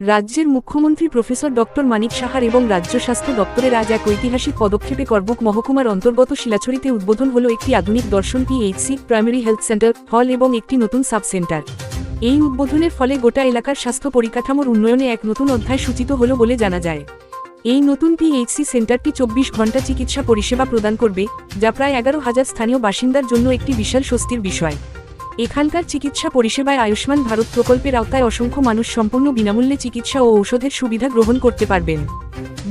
রাজ্যের মুখ্যমন্ত্রী professor doctor মানিক সাহার এবং রাজ্য স্বাস্থ্য দপ্তরের আজ এক ঐতিহাসিক পদক্ষেপে করবুক মহকুমার অন্তর্গত শিলাছড়িতে উদ্বোধন হল একটি আধুনিক দর্শন পিএইচসি প্রাইমারি হেলথ সেন্টার হল এবং একটি নতুন সাব সেন্টার এই উদ্বোধনের ফলে গোটা এলাকার স্বাস্থ্য পরিকাঠামোর উন্নয়নে এক নতুন অধ্যায় সূচিত হল বলে জানা যায়। এই নতুন পিএইচসি সেন্টারটি চব্বিশ ঘণ্টা চিকিৎসা পরিষেবা প্রদান করবে, যা প্রায় এগারো হাজার স্থানীয় বাসিন্দার জন্য একটি বিশাল স্বস্তির বিষয়। এখানকার চিকিৎসা পরিষেবায় আয়ুষ্মান ভারত প্রকল্পের আওতায় অসংখ্য মানুষ সম্পূর্ণ বিনামূল্যে চিকিৎসা ও ঔষধের সুবিধা গ্রহণ করতে পারবেন।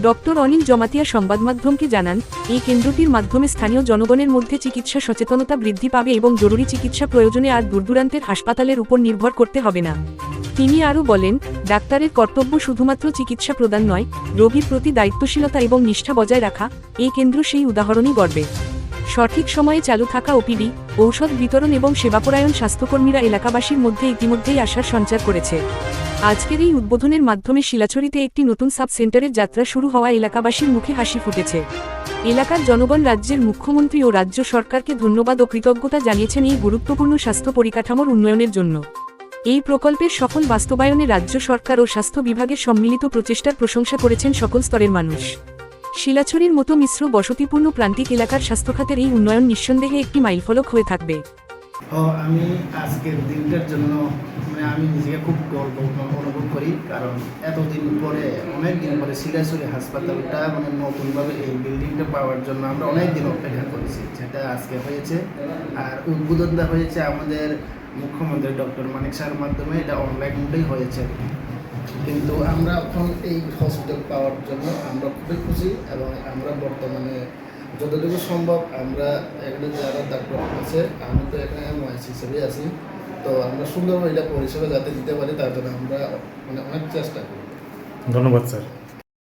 ডক্টর অনিল জমাতিয়া সংবাদ মাধ্যমকে জানান, এই কেন্দ্রটির মাধ্যমে স্থানীয় জনগণের মধ্যে চিকিৎসা সচেতনতা বৃদ্ধি পাবে এবং জরুরি চিকিৎসা প্রয়োজনে আর দূরদূরান্তের হাসপাতালের উপর নির্ভর করতে হবে না। তিনি আরও বলেন, ডাক্তারের কর্তব্য শুধুমাত্র চিকিৎসা প্রদান নয় রোগীর প্রতি দায়িত্বশীলতা এবং নিষ্ঠা বজায় রাখা, এই কেন্দ্র সেই উদাহরণই গড়বে। সঠিক সময়ে চালু থাকা ওপিডি, ঔষধ বিতরণ এবং সেবাপরায়ণ স্বাস্থ্যকর্মীরা এলাকাবাসীর মধ্যে ইতিমধ্যেই আশার সঞ্চার করেছে। আজকের এই উদ্বোধনের মাধ্যমে শিলাছড়িতে একটি নতুন সাব সেন্টারের যাত্রা শুরু হওয়া এলাকাবাসীর মুখে হাসি ফুটেছে। এলাকার জনগণ, রাজ্যের মুখ্যমন্ত্রী ও রাজ্য সরকারকে ধন্যবাদ ও কৃতজ্ঞতা জানিয়েছেন এই গুরুত্বপূর্ণ স্বাস্থ্য পরিকাঠামোর উন্নয়নের জন্য। এই প্রকল্পের সফল বাস্তবায়নে রাজ্য সরকার ও স্বাস্থ্য বিভাগের সম্মিলিত প্রচেষ্টার প্রশংসা করেছেন সকল স্তরের মানুষ। শিলাছড়ির মতো মিশ্র বসতিপূর্ণ প্রান্তিক এলাকার স্বাস্থ্যখাতের এই উন্নয়ন নিঃসন্দেহে একটি মাইলফলক হয়ে থাকবে। আমি আজকের দিনটার জন্য মানে আমি নিজেকে খুব গর্ব অনুভব করি, কারণ এতদিন পরে অনেক দিন পরে সিরাজুরি হাসপাতালটা মানে নতুনভাবে এই বিল্ডিংটা পাওয়ার জন্য আমরা অনেক দিন অপেক্ষা করেছি, যেটা আজকে হয়েছে। আর উদ্বোধনটা হয়েছে আমাদের মুখ্যমন্ত্রী ডক্টর মানিক স্যার মাধ্যমে, এটা অনলাইন মোডেই হয়েছে। কিন্তু আমরা এখন এই হসপিটাল পাওয়ার জন্য আমরা খুবই খুশি এবং আমরা বর্তমানে যতটুকু সম্ভব আমরা এখানে যারা ডাক্তার আছে, আমি তো এখানে এমআইসি হিসেবে আছি। তো আমরা সুন্দরভাবে এটা পরিষেবা যাতে দিতে পারি, তার জন্য আমরা মানে অনেক চেষ্টা করি ধন্যবাদ, স্যার।